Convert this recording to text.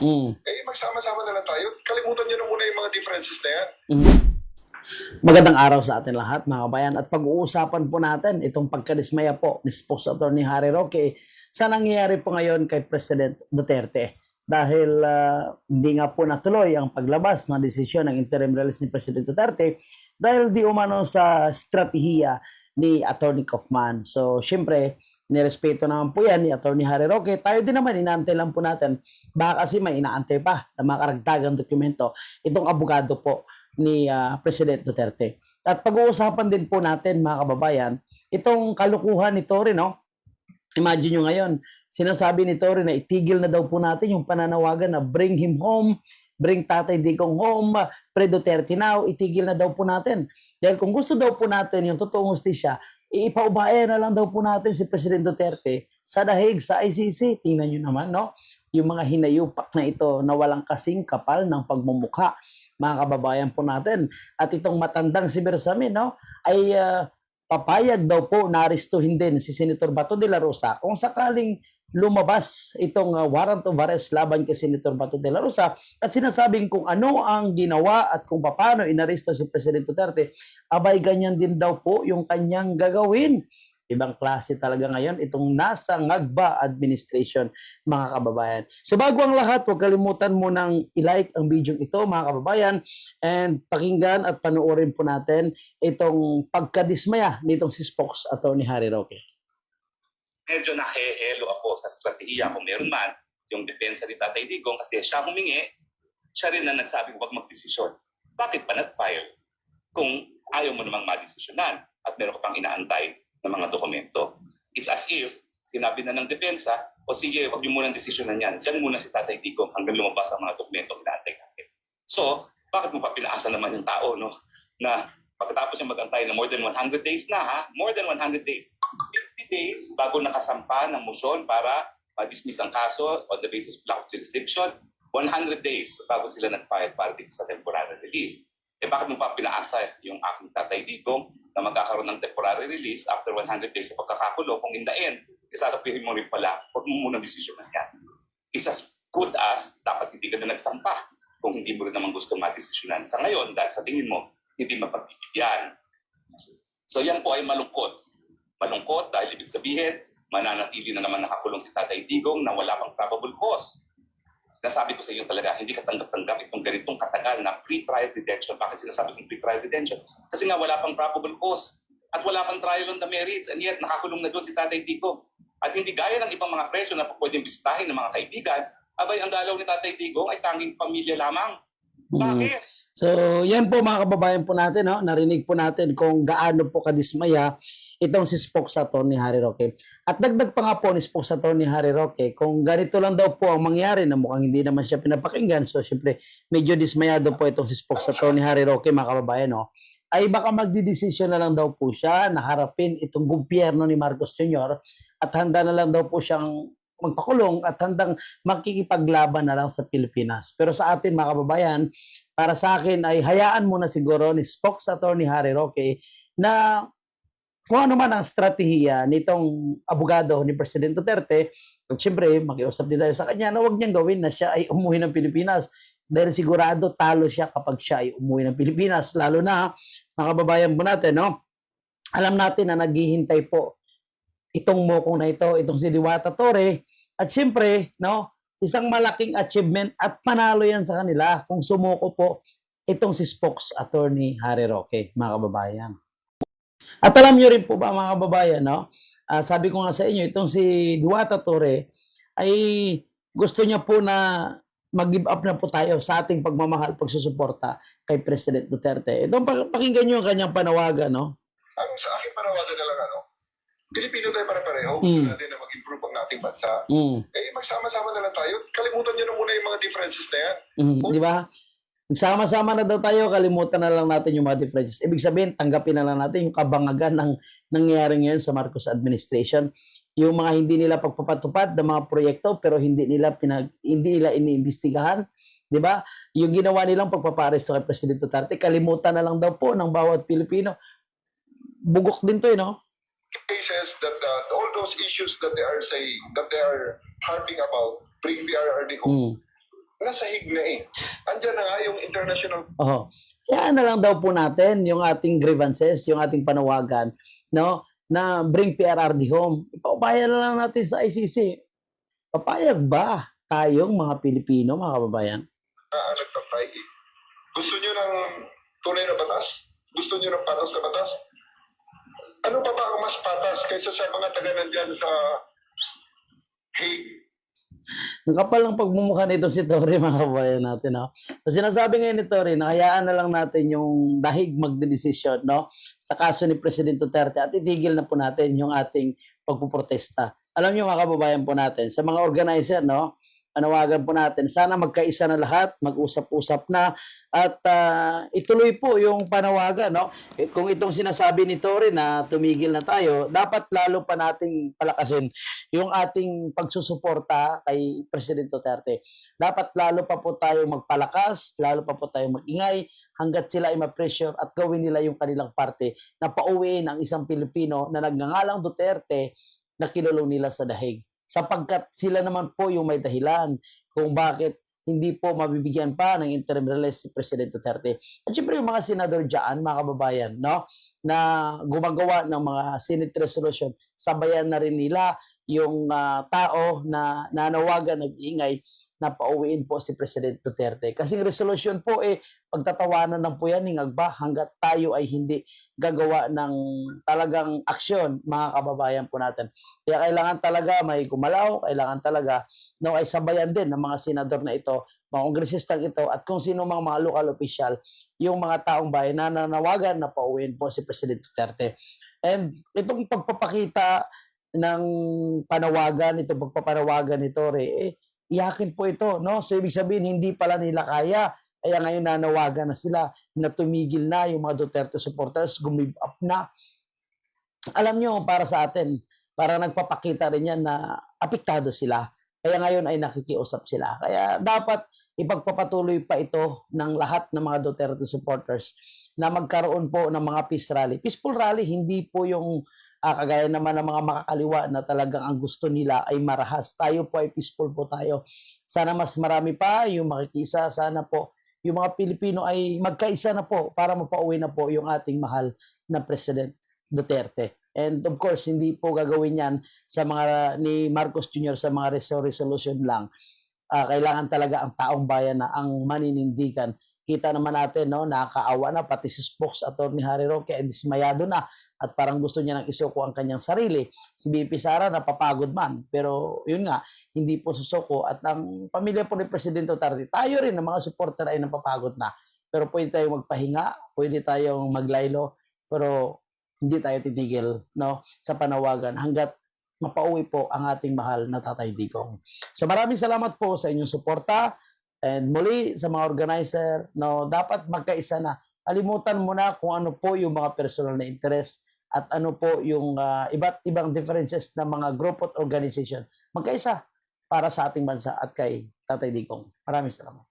Mm. Eh, magsama-sama na lang tayo. Kalimutan nyo na muna yung mga differences na yan. Mm. Magandang araw sa atin lahat mga kabayan at pag-uusapan po natin itong pagkadismaya po ni Spokes Attorney Harry Roque sa nangyayari po ngayon kay President Duterte dahil ah, hindi nga po natuloy ang paglabas ng desisyon ng interim release ni President Duterte dahil di umano sa strategiya ni Attorney Kaufman. So, syempre, nirespeto naman po yan ni Attorney Harry Roque. Tayo din naman, inaantay lang po natin. Baka kasi may inaantay pa na mga karagdagang dokumento itong abogado po ni ah, President Duterte. At pag-uusapan din po natin mga kababayan, itong kalukuhan ni Tory, no? Imagine nyo ngayon, sinasabi ni Tory na itigil na daw po natin yung pananawagan na bring him home, bring Tatay Digong home, pre Duterte now, itigil na daw po natin. Dahil kung gusto daw po natin yung totoong hustisya, iipaubayan na lang daw po natin si President Duterte sa dahig sa ICC. Tingnan nyo naman, no? Yung mga hinayupak na ito na walang kasing kapal ng pagmumukha mga kababayan po natin. At itong matandang si Bersamin, no, ay ah, papayag daw po na aristuhin din si Senator Bato de la Rosa kung sakaling lumabas itong ah, warrant of arrest laban kay Senator Bato de la Rosa at sinasabing kung ano ang ginawa at kung paano inaresto si President Duterte, abay ganyan din daw po yung kanyang gagawin. Ibang klase talaga ngayon itong nasa Ngagba administration mga kababayan. So bago ang lahat, huwag kalimutan mo nang i-like ang video ito mga kababayan and pakinggan at panoorin po natin itong pagkadismaya nitong si Spokes Attorney Harry Roque. Medyo nahehelo ako sa strategiya kung meron man yung depensa ni Tatay Digong kasi siya humingi, siya rin na nagsabi huwag magdesisyon. Bakit pa nag-file? Kung ayaw mo namang madesisyonan at meron ka pang inaantay ng mga dokumento. It's as if sinabi na ng depensa, o sige, huwag niyo munang desisyonan yan. Diyan muna si Tatay Digong hanggang lumabas ang mga dokumento inaantay natin. So, bakit mo pa pinaasa naman yung tao, no? Na pagkatapos niya mag-antay na more than 100 days na, ha? More than 100 days. 50 days bago nakasampa ng motion para ma-dismiss ang kaso on the basis of lack of jurisdiction, 100 days bago sila nag-file para dito sa temporary release. Eh bakit mo pa pinaasa yung aking tatay Digong na magkakaroon ng temporary release after 100 days sa pagkakakulong kung in the end, isasabihin mo rin pala, huwag mo muna desisyonan yan. It's as good as dapat hindi ka na nagsampa kung hindi mo rin naman gusto madesisyonan. Sa ngayon, dahil sa tingin mo, hindi mapagbibigyan. So yan po ay malungkot malungkot dahil ibig sabihin, mananatili na naman nakakulong si Tatay Digong na wala pang probable cause. Sinasabi ko sa inyo talaga, hindi katanggap-tanggap itong ganitong katagal na pre-trial detention. Bakit sinasabi kong pre-trial detention? Kasi nga wala pang probable cause at wala pang trial on the merits and yet nakakulong na doon si Tatay Digong. At hindi gaya ng ibang mga preso na pwedeng bisitahin ng mga kaibigan, abay ang dalaw ni Tatay Digong ay tanging pamilya lamang. Mm. Bakit? So, yan po mga kababayan po natin, no? narinig po natin kung gaano po kadismaya itong si Spokes Attorney Harry Roque. At dagdag pa nga po ni Spokes Attorney Harry Roque, kung ganito lang daw po ang mangyari na mukhang hindi naman siya pinapakinggan, so siyempre medyo dismayado po itong si Spokes Attorney Harry Roque mga kababayan, no? ay baka magdidesisyon na lang daw po siya na harapin itong gobyerno ni Marcos Jr. at handa na lang daw po siyang magpakulong at handang makikipaglaban na lang sa Pilipinas. Pero sa atin mga kababayan, para sa akin ay hayaan muna siguro ni Spokes Attorney Harry Roque na kung ano man ang strategiya nitong abogado ni President Duterte, at syempre, makiusap din tayo sa kanya na huwag niyang gawin na siya ay umuwi ng Pilipinas. Dahil sigurado talo siya kapag siya ay umuwi ng Pilipinas. Lalo na, mga kababayan po natin, no? alam natin na naghihintay po itong mokong na ito, itong si Diwata Torre. At syempre, no, isang malaking achievement at panalo yan sa kanila kung sumuko po itong si Spokes Attorney Harry Roque, mga kababayan. At alam nyo rin po ba mga kababayan, no? Ah, sabi ko nga sa inyo, itong si Duwata Torre ay gusto niya po na mag-give up na po tayo sa ating pagmamahal, pagsusuporta kay President Duterte. Ito, pa- pakinggan nyo yung kanyang panawagan, no? Ang sa akin panawagan na lang, ano, Pilipino tayo pare-pareho. Gusto Mm. natin na mag-improve ang ating bansa. Mm. Eh, magsama-sama na lang tayo. Kalimutan nyo na muna yung mga differences na yan. Mm, di ba? Magsama-sama na daw tayo, kalimutan na lang natin yung mga differences. Ibig sabihin, tanggapin na lang natin yung kabangagan ng nangyayari ngayon sa Marcos administration. Yung mga hindi nila pagpapatupad ng mga proyekto pero hindi nila pinag hindi nila iniimbestigahan, 'di ba? Yung ginawa nilang pagpaparesto kay President Duterte, kalimutan na lang daw po ng bawat Pilipino. Bugok din 'to, eh, no? Cases that uh, all those issues that they are saying, that they are harping about, bring PRRD home. Mm. Nasa higna eh. Andyan na nga yung international Oh. Kaya na lang daw po natin yung ating grievances, yung ating panawagan, no? Na bring PRRD home. Ipapayan na lang natin sa ICC. Papayag ba tayong mga Pilipino, mga kababayan? na nagtatry eh. Gusto nyo ng tunay na batas? Gusto nyo ng patas na batas? Ano pa ba ang mas patas kaysa sa mga taga nandyan sa Hague? Ang kapal ng pagmumukha nito si Tori, mga kababayan natin. No? So, sinasabi ngayon ni Tori, nakayaan na lang natin yung dahig magdedesisyon no? sa kaso ni President Duterte at itigil na po natin yung ating pagpuprotesta. Alam niyo mga kababayan po natin, sa mga organizer, no? Panawagan po natin, sana magkaisa na lahat, mag-usap-usap na at ah, ituloy po yung panawagan. No? Eh, Kung itong sinasabi ni Tori na tumigil na tayo, dapat lalo pa nating palakasin yung ating pagsusuporta kay President Duterte. Dapat lalo pa po tayo magpalakas, lalo pa po tayo magingay hanggat sila ay ma-pressure at gawin nila yung kanilang parte na pauwiin ang isang Pilipino na nagngangalang Duterte na kinulong nila sa dahig. Sapagkat sila naman po yung may dahilan kung bakit hindi po mabibigyan pa ng interim release si President Duterte. At syempre yung mga senador dyan, mga kababayan, no, na gumagawa ng mga Senate resolution, sabayan na rin nila yung ah, tao na nanawagan, nag-iingay na pauwiin po si President Duterte. Kasi yung resolution po eh, pagtatawanan lang po yan, hingagba hanggat tayo ay hindi gagawa ng talagang aksyon, mga kababayan po natin. Kaya kailangan talaga may gumalaw, kailangan talaga no, ay sabayan din ng mga senador na ito, mga kongresistang ito, at kung sino mang mga local official, yung mga taong bayan na nanawagan na pauwiin po si President Duterte. And itong pagpapakita ng panawagan, itong pagpapanawagan ni Tore, eh, iyakin po ito, no? So, ibig sabihin, hindi pala nila kaya. Kaya ngayon nanawagan na sila na tumigil na yung mga Duterte supporters, gumib up na. Alam nyo, para sa atin, para nagpapakita rin yan na apektado sila. Kaya ngayon ay nakikiusap sila. Kaya dapat ipagpapatuloy pa ito ng lahat ng mga Duterte supporters na magkaroon po ng mga peace rally. Peaceful rally, hindi po yung ah, kagaya naman ng mga makakaliwa na talagang ang gusto nila ay marahas. Tayo po ay peaceful po tayo. Sana mas marami pa yung makikisa. Sana po yung mga Pilipino ay magkaisa na po para mapauwi na po yung ating mahal na President Duterte. And of course, hindi po gagawin yan sa mga ni Marcos Jr. sa mga resol- resolution lang. Ah, kailangan talaga ang taong bayan na ang maninindigan. Kita naman natin, no, nakakaawa na, pati si Spokes Attorney Harry Roque, ay dismayado na at parang gusto niya nang isuko ang kanyang sarili. Si BP Sara napapagod man, pero yun nga, hindi po susuko at ang pamilya po ni Presidente Duterte, tayo rin, ng mga supporter ay napapagod na. Pero pwede tayong magpahinga, pwede tayong maglaylo, pero hindi tayo titigil no, sa panawagan hanggat mapauwi po ang ating mahal na Tatay Digong. So maraming salamat po sa inyong suporta and muli sa mga organizer no dapat magkaisa na. Alimutan mo na kung ano po yung mga personal na interest at ano po yung ah, iba't ibang differences ng mga group at organization. Magkaisa para sa ating bansa at kay Tatay Digong. Maraming salamat.